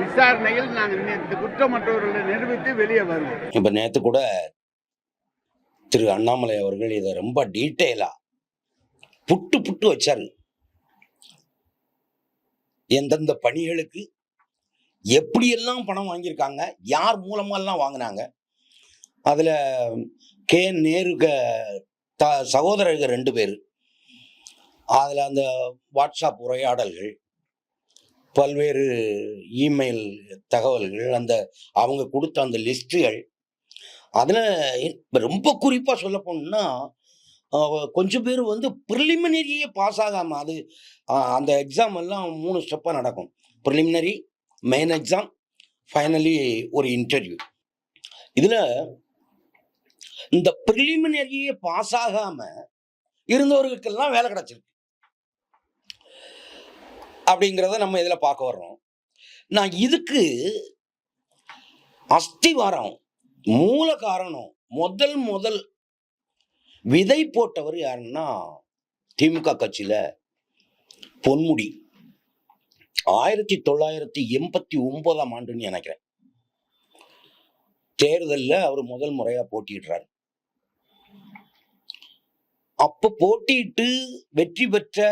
விசாரணையில் நாங்கள் இந்த குற்றமற்றவர்களை நிரூபித்து வெளியே வருவோம். இப்போ நேற்று கூட திரு அண்ணாமலை அவர்கள் இதை ரொம்ப டீட்டெயிலா புட்டு புட்டு வச்சாரு. எந்தெந்த பணிகளுக்கு எப்படியெல்லாம் பணம் வாங்கியிருக்காங்க யார் மூலமாலாம் வாங்கினாங்க அதில் கே நேருக த சகோதரர்கள் ரெண்டு பேர். அதில் அந்த வாட்ஸ்அப் உரையாடல்கள் பல்வேறு இமெயில் தகவல்கள் அந்த அவங்க கொடுத்த அந்த லிஸ்ட்டுகள். அதில் ரொம்ப குறிப்பாக சொல்ல போனோம்னா கொஞ்சம் பேர் வந்து ப்ரிலிமினரியே பாஸ் ஆகாமல் அது அந்த எக்ஸாம் எல்லாம் மூணு ஸ்டெப்பாக நடக்கும். ப்ரிலிமினரி மெயின் எக்ஸாம் ஃபைனலி ஒரு இன்டர்வியூ இதில் இந்த ப்ரிலிமினரியே பாஸ் ஆகாமல் இருந்தவர்களுக்கெல்லாம் வேலை கிடச்சிருக்கு. அப்படிங்கிறத நம்ம இதில் பார்க்க வர்றோம். நான் இதுக்கு அஸ்திவாரம் மூல காரணம் முதல் முதல் விதை போட்டவர் யாருன்னா திமுக கட்சியில் பொன்முடி. ஆயிரத்தி தொள்ளாயிரத்தி எண்பத்தி ஒன்பதாம் ஆண்டுன்னு நினைக்கிறேன். தேர்தலில் அவர் முதல் முறையாக போட்டியிடுறாரு. அப்போ போட்டியிட்டு வெற்றி பெற்ற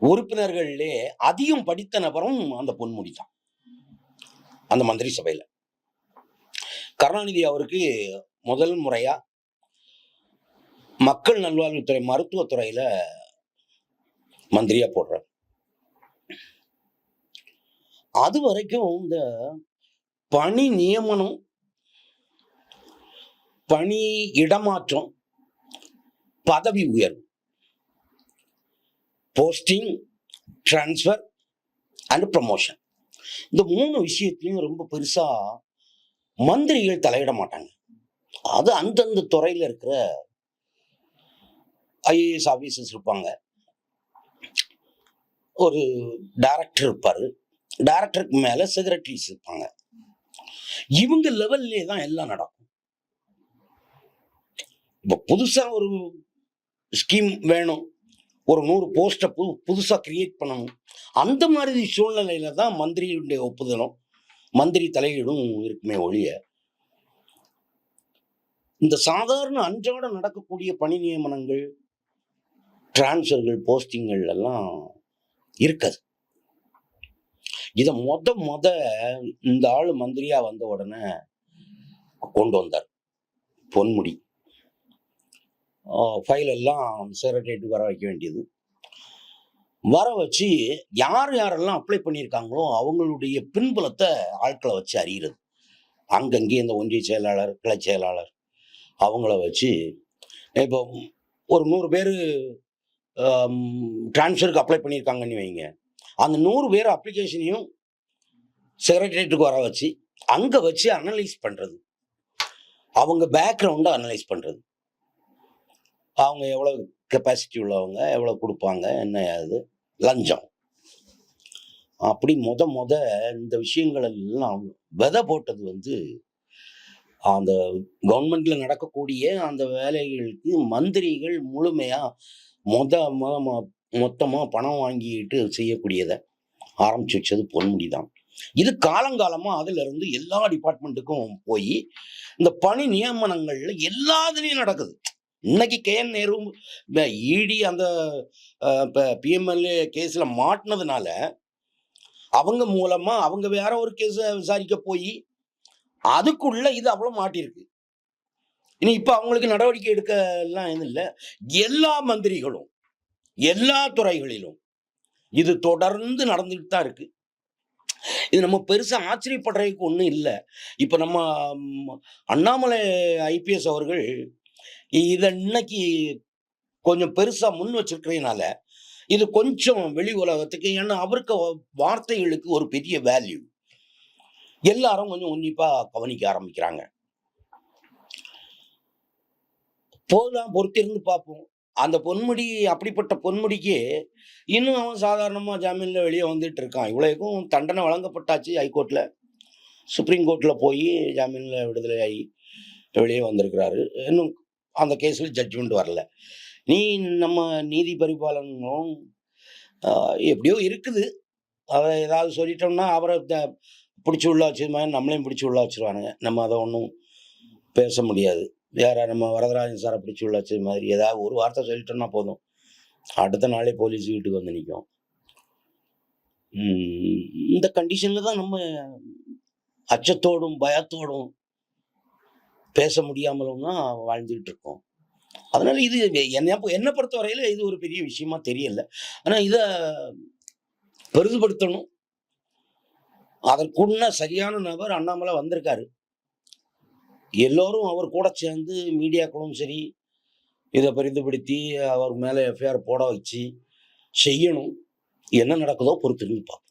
உறுப்பினர்கள்லே அதிகம் படித்த நபரும் அந்த பொன்முடி தான் அந்த மந்திரி சபையில. கருணாநிதி அவருக்கு முதல் முறையா மக்கள் நல்வாழ்வுத்துறை மருத்துவத்துறையில மந்திரியா போடுறார். அது வரைக்கும் இந்த பணி நியமனம் பணி இடமாற்றம் பதவி உயர்வு போஸ்டிங் ட்ரான்ஸ்ஃபர் அண்ட் ப்ரமோஷன் இந்த மூணு விஷயத்தையும் ரொம்ப பெருசாக மந்திரிகள் தலையிட மாட்டாங்க. அது அந்தந்த துறையில் இருக்கிற ஐஏஎஸ் ஆஃபீஸர்ஸ் இருப்பாங்க. ஒரு டைரக்டர் இருப்பார். டைரக்டருக்கு மேலே செக்ரட்டரிஸ் இருப்பாங்க. இவங்க லெவல்லே தான் எல்லாம் நடக்கும். இப்போ புதுசாக ஒரு ஸ்கீம் வேணும். ஒரு நூறு போஸ்ட்டை புது புதுசாக கிரியேட் பண்ணணும். அந்த மாதிரி சூழ்நிலையில தான் மந்திரியுடைய ஒப்புதலும் மந்திரி தலையீடும் இருக்குமே ஒழிய இந்த சாதாரண அன்றாட நடக்கக்கூடிய பணி நியமனங்கள் டிரான்ஸ்ஃபர்கள் போஸ்டிங்கள் எல்லாம் இருக்காது. இதை மொத மொத இந்த ஆள் மந்திரியா வந்த உடனே கொண்டு வந்தார். பொன்முடி. ஃபைல் எல்லாம் செக்ரட்டரியேட்டுக்கு வர வைக்க வேண்டியது. வர வச்சு யார் யாரெல்லாம் அப்ளை பண்ணியிருக்காங்களோ அவங்களுடைய பின்புலத்தை ஆட்களை வச்சு அறிகிறது அங்கங்கே இந்த ஒன்றிய செயலாளர் கிளை செயலாளர் அவங்கள வச்சு இப்போ ஒரு நூறு பேர் டிரான்ஸ்ஃபருக்கு அப்ளை பண்ணியிருக்காங்கன்னு வைங்க. அந்த நூறு பேர் அப்ளிகேஷனையும் செக்ரட்டரியேட்டுக்கு வர வச்சு அங்கே வச்சு அனலைஸ் பண்ணுறது அவங்க பேக்ரவுண்டை அனலைஸ் பண்ணுறது அவங்க எவ்வளோ கெப்பாசிட்டி உள்ளவங்க எவ்வளோ கொடுப்பாங்க என்ன அது? லஞ்சம். அப்படி முத முத இந்த விஷயங்கள் எல்லாம் விதை போட்டது வந்து அந்த கவர்மெண்ட்ல நடக்கக்கூடிய அந்த வேலைகளுக்கு மந்திரிகள் முழுமையா மொத மொத்தமாக மொ- பணம் வாங்கிட்டு செய்யக்கூடியதை ஆரம்பிச்சு வச்சது பொன்முடி தான். இது காலங்காலமாக அதுல இருந்து எல்லா டிபார்ட்மெண்ட்டுக்கும் போய் இந்த பணி நியமனங்கள்ல எல்லாத்துலேயும் நடக்குது. இன்னைக்கு கே என் நேரு இடி அந்த பிஎம்எல்ஏ கேஸில் மாட்டினதுனால அவங்க மூலமா அவங்க வேற ஒரு கேஸை விசாரிக்க போய் அதுக்குள்ள இது அவ்வளோ மாட்டியிருக்கு. இனி இப்போ அவங்களுக்கு நடவடிக்கை எடுக்க எல்லாம் எதுவும் இல்லை. எல்லா மந்திரிகளும் எல்லா துறைகளிலும் இது தொடர்ந்து நடந்துட்டு தான் இருக்கு. இது நம்ம பெருசா ஆச்சரியப்படுறதுக்கு ஒன்றும் இல்லை. இப்போ நம்ம அண்ணாமலை ஐபிஎஸ் அவர்கள் இதை இன்னைக்கு கொஞ்சம் பெருசா முன் வச்சிருக்கிறதுனால இது கொஞ்சம் வெளி உலகத்துக்கு ஏன்னா அவருக்கு வார்த்தைகளுக்கு ஒரு பெரிய வேல்யூ எல்லாரும் கொஞ்சம் உன்னிப்பா கவனிக்க ஆரம்பிக்கிறாங்க. போகலாம் பொறுத்திருந்து பார்ப்போம். அந்த பொன்முடி அப்படிப்பட்ட பொன்முடிக்கு இன்னும் அவன் சாதாரணமாக ஜாமீனில் வெளியே வந்துட்டு இருக்கான். இவ்வளோக்கும் தண்டனை வழங்கப்பட்டாச்சு ஹைகோர்ட்டில் சுப்ரீம் கோர்ட்டில் போய் ஜாமீனில் விடுதலை ஆகி வெளியே வந்திருக்கிறாரு. இன்னும் அந்த கேஸில் ஜட்ஜ்மெண்ட் வரல. நீ நம்ம நீதி பரிபாலனும் எப்படியோ இருக்குது. அதை ஏதாவது சொல்லிட்டோம்னா அவரை த- பிடிச்சி உள்ள வச்சது மாதிரி நம்மளையும் பிடிச்சி உள்ள வச்சிருவானுங்க. நம்ம அதை ஒன்றும் பேச முடியாது. வேற நம்ம வரதராஜன் சாரை பிடிச்சி உள்ள வச்சது மாதிரி ஏதாவது ஒரு வார்த்தை சொல்லிட்டோம்னா போதும். அடுத்த நாளே போலீஸ் வீட்டுக்கு வந்து நிற்கும் இந்த கண்டிஷனில் தான் நம்ம அச்சத்தோடும் பயத்தோடும் பேச முடியாமலும் தான் வாழ்ந்துகிட்டு இருக்கோம் அதனால இது என்ன என்னை பொறுத்தவரையில் இது ஒரு பெரிய விஷயமா தெரியல. ஆனால் இதை பெரிதுபடுத்தணும். அதற்குன்ன சரியான நபர் அண்ணாமலை வந்திருக்காரு. எல்லோரும் அவர் கூட சேர்ந்து மீடியாக்களும் சரி இதை பெரிதுபடுத்தி அவர் மேலே எஃப்ஐஆர் போட வச்சு செய்யணும். என்ன நடக்குதோ பொறுத்திருந்து பார்ப்போம்